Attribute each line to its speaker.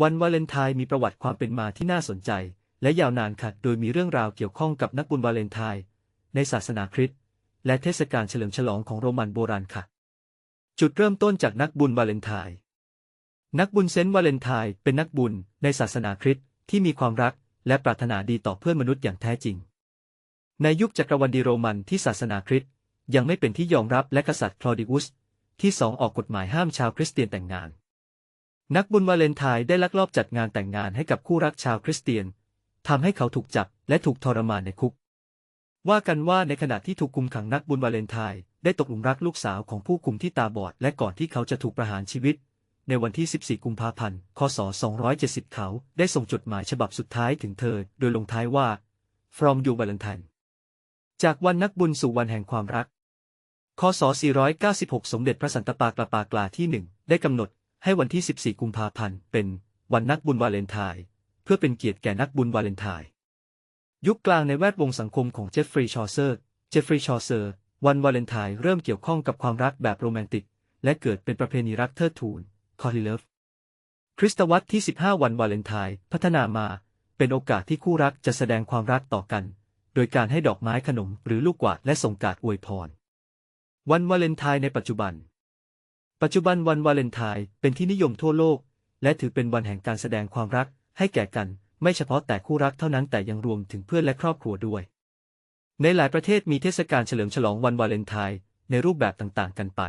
Speaker 1: วันวาเลนไทน์มีประวัติความเป็นมาที่น่าสนใจ และยาวนานค่ะ โดยมีเรื่องราวเกี่ยวข้องกับนักบุญวาเลนไทน์ในศาสนาคริสต์และเทศกาลเฉลิมฉลองของโรมันโบราณค่ะ จุดเริ่มต้นจากนักบุญวาเลนไทน์นักบุญเซนต์วาเลนไทน์เป็นนักบุญในศาสนาคริสต์ที่มีความรักและปรารถนาดีต่อเพื่อนมนุษย์อย่างแท้จริง ในยุคจักรวรรดิโรมันที่ศาสนาคริสต์ยังไม่เป็นที่ยอมรับและกษัตริย์คลอดิอุสที่สองออกกฎหมายห้ามชาวคริสเตียนแต่งงาน นักบุญวาเลนไทน์ได้ลักลอบจัดงานแต่งงานให้กับคู่รักชาวคริสเตียนทำให้เขาถูกจับและถูกทรมานในคุก ว่ากันว่าในขณะที่ถูกคุมขังนักบุญวาเลนไทน์ได้ตกหลุมรักลูกสาวของผู้คุมที่ตาบอดและก่อนที่เขาจะถูกประหารชีวิต ในวันที่ 14 กุมภาพันธ์ คศ 270 เขาได้ส่งจดหมายฉบับสุดท้ายถึงเธอ โดยลงท้ายว่า from you Valentine จากวันนักบุญสู่วันแห่งความรัก คศ 496 สมเด็จพระสันตะปาปาปากลาที่หนึ่งได้กำหนด ให้วันที่ 14 กุมภาพันธ์ เป็นวันนักบุญวาเลนไทน์ เพื่อเป็นเกียรติแก่นักบุญวาเลนไทน์ ยุคกลางในแวดวงสังคมของเจฟฟรีย์ ชอเซอร์ เจฟฟรีย์ ชอเซอร์ วันวาเลนไทน์เริ่มเกี่ยวข้องกับความรักแบบโรแมนติก และเกิดเป็นประเพณีรักเทิดทูน คอลิเลฟคริสตวรรษที่ 15 วันวาเลนไทน์พัฒนามา เป็นโอกาสที่คู่รักจะแสดงความรักต่อกัน โดยการให้ดอกไม้ขนมหรือลูกกวาดและส่งการ์ดอวยพร วันวาเลนไทน์ในปัจจุบัน ปัจจุบันวันวาเลนไทน์เป็นที่นิยมทั่วโลก และถือเป็นวันแห่งการแสดงความรักให้แก่กัน ไม่เฉพาะแต่คู่รักเท่านั้นแต่ยังรวมถึงเพื่อนและครอบครัวด้วย ในหลายประเทศมีเทศกาลเฉลิมฉลองวันวาเลนไทน์ในรูปแบบต่างๆ กันไป